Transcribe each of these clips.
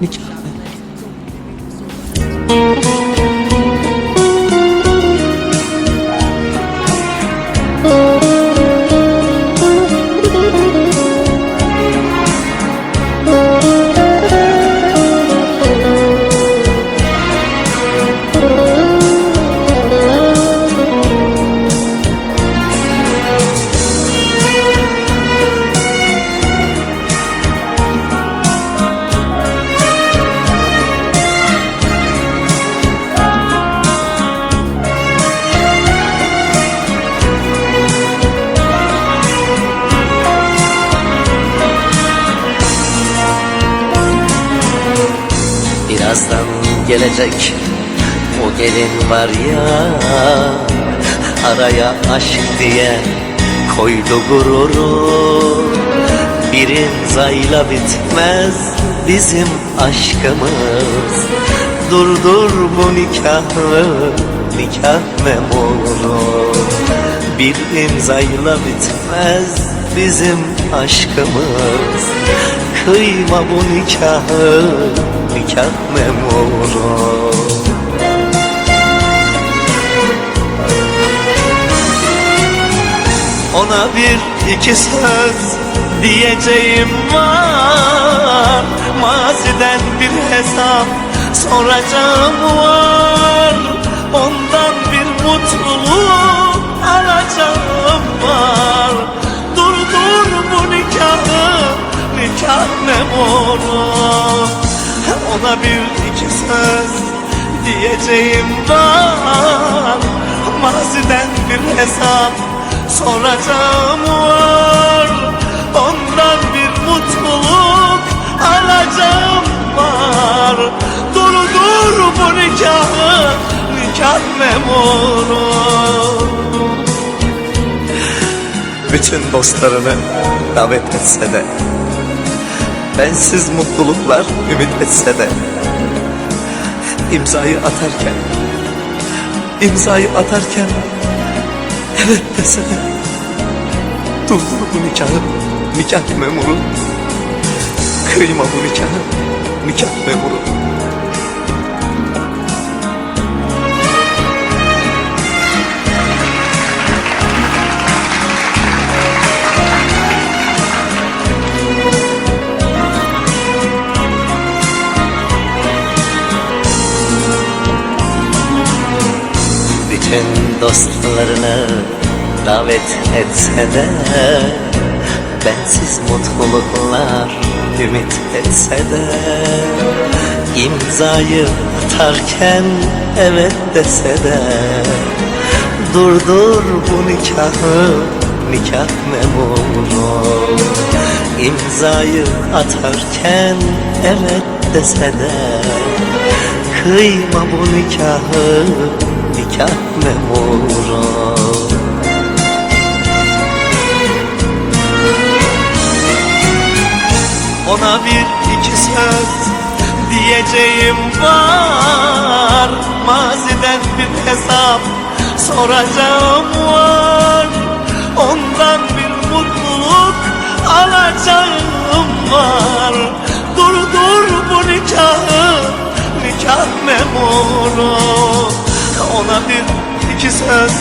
nikah gelecek. O gelin var ya Araya aşk diye koydu gururu. Bir imzayla bitmez bizim aşkımız. Durdur bu nikahı nikah memuru. Bir imzayla bitmez bizim aşkımız. Kıyma bu nikahı nikah memuru Ona bir iki söz diyeceğim var. Maziden bir hesap soracağım var. Ondan bir mutluluk alacağım var. Dur dur bu nikahı nikah memuru Ona bir iki söz diyeceğim var Maziden bir hesap soracağım var. Ondan bir mutluluk alacağım var. Dur dur bu nikahı nikah memuru. Bütün dostlarını davet etse de Bensiz mutluluklar ümit etse de. İmzayı atarken imzayı atarken evet dese de. Durdur bu nikahı nikah memuru. Kıyma bu nikahı nikah memuru Bütün dostlarını davet etse de Bensiz mutluluklar ümit etse de imzayı atarken evet dese de Durdur bu nikahı nikah memuru İmzayı atarken evet dese de Kıyma bu nikahı nikah memuru Ona bir iki söz diyeceğim var. Maziden bir hesap soracağım var. Ondan bir mutluluk alacağım var. Dur dur bu nikahı nikah memuru Ona bir iki söz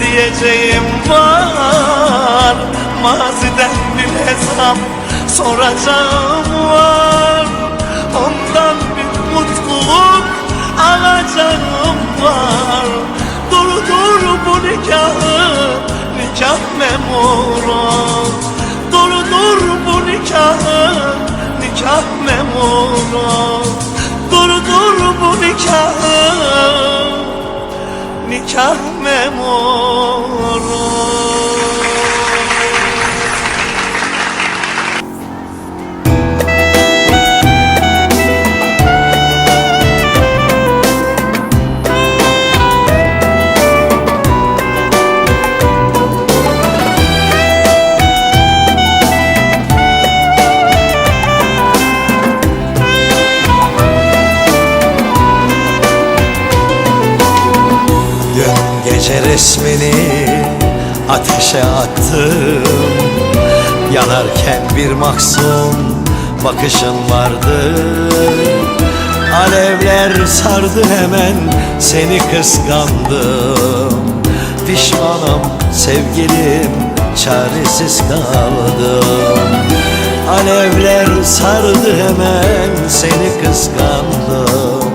diyeceğim var. Maziden bir hesap soracağım var. Ondan bir mutluluk alacağım var. Dur dur bu nikahı nikah memuru. Dur dur bu nikahı nikah nikah ateşe attım. Yanarken bir mahzun bakışın vardı. Alevler sardı hemen seni kıskandım. Pişmanım sevgilim çaresiz kaldım. Alevler sardı hemen seni kıskandım.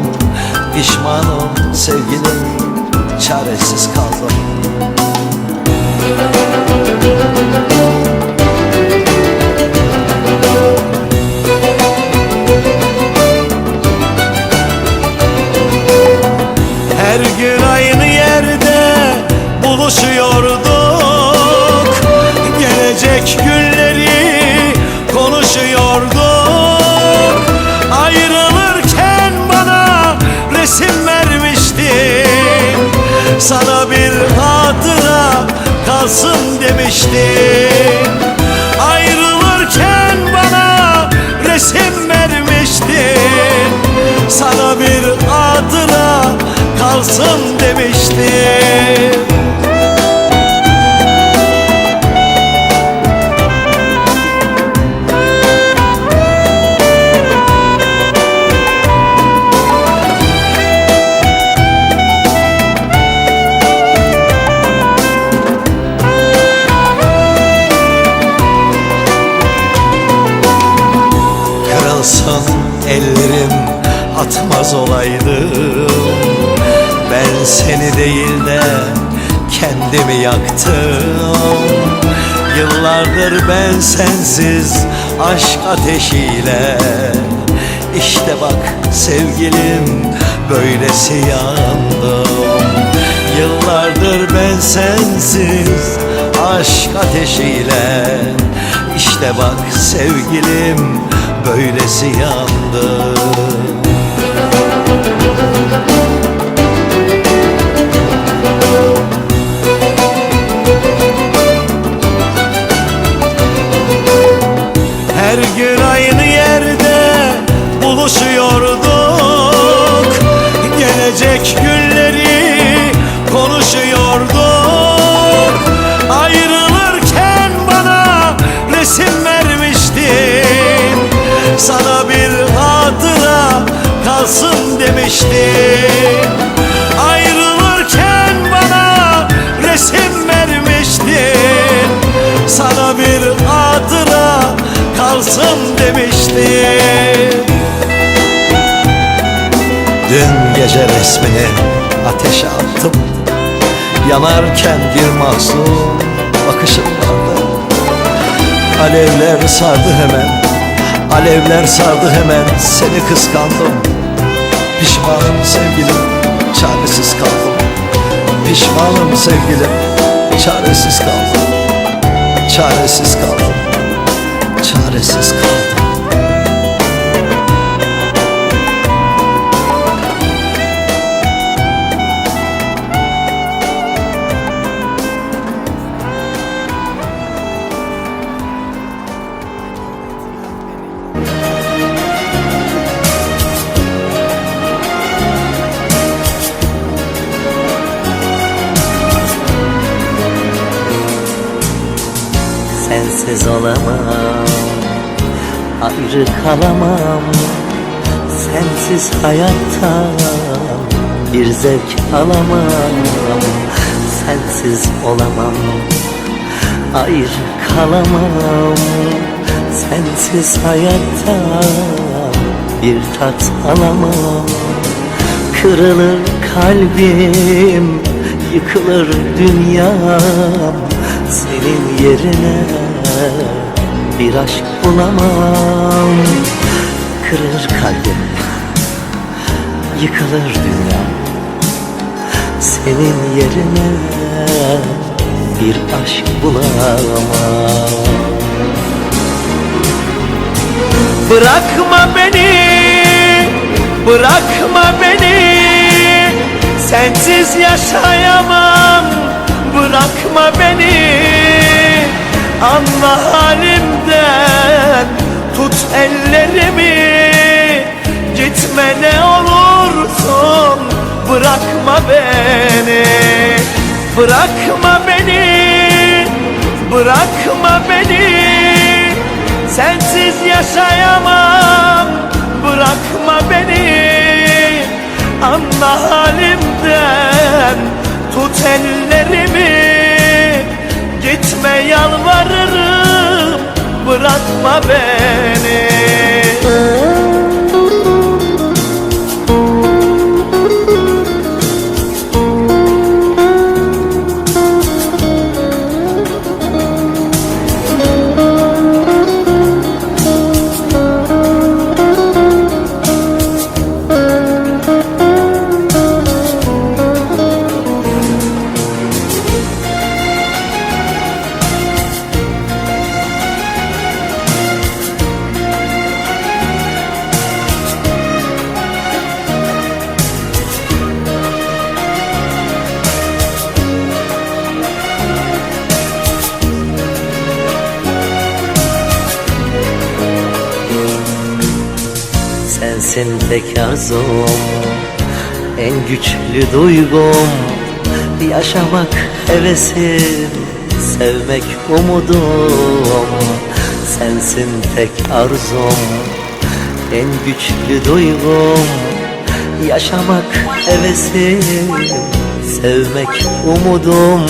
Pişmanım sevgilim çaresiz kaldım buluşuyorduk Gelecek günleri konuşuyorduk. Ayrılırken bana resim vermiştin. Sana bir hatıra kalsın demiştin. Ayrılırken bana resim vermiştin. Sana bir hatıra kalsın demiştin ellerim atmaz olaydım Ben seni değil de kendimi yaktım. Yıllardır ben sensiz aşk ateşiyle. İşte bak sevgilim böylesi yandım. Yıllardır ben sensiz aşk ateşiyle. İşte bak sevgilim böylesi yandı gece resmini ateşe attım. Yanarken bir mahzun bakışın vardı. Alevler sardı hemen Alevler sardı hemen. Seni kıskandım Pişmanım sevgilim Çaresiz kaldım. Pişmanım sevgilim Çaresiz kaldım. Çaresiz kaldım Çaresiz kaldım Sensiz olamam Ayrı kalamam. Sensiz hayattan Bir zevk alamam. Sensiz olamam. Ayrı kalamam. Sensiz hayattan Bir tat alamam. Kırılır kalbim Yıkılır dünyam. Senin yerine Bir aşk bulamam. Kırılır kalbim Yıkılır dünyam Senin yerine Bir aşk bulamam. Bırakma beni, bırakma beni. Sensiz yaşayamam, bırakma beni Anla halimden, tut ellerimi. Gitme ne olursun, bırakma beni. Bırakma beni, bırakma beni. Sensiz yaşayamam Bırakma beni. Anla halimden Tut ellerimi Gitme yalvarırım. Bırakma beni tek arzum En güçlü duygum Yaşamak hevesim Sevmek umudum. Sensin tek arzum En güçlü duygum Yaşamak hevesim Sevmek umudum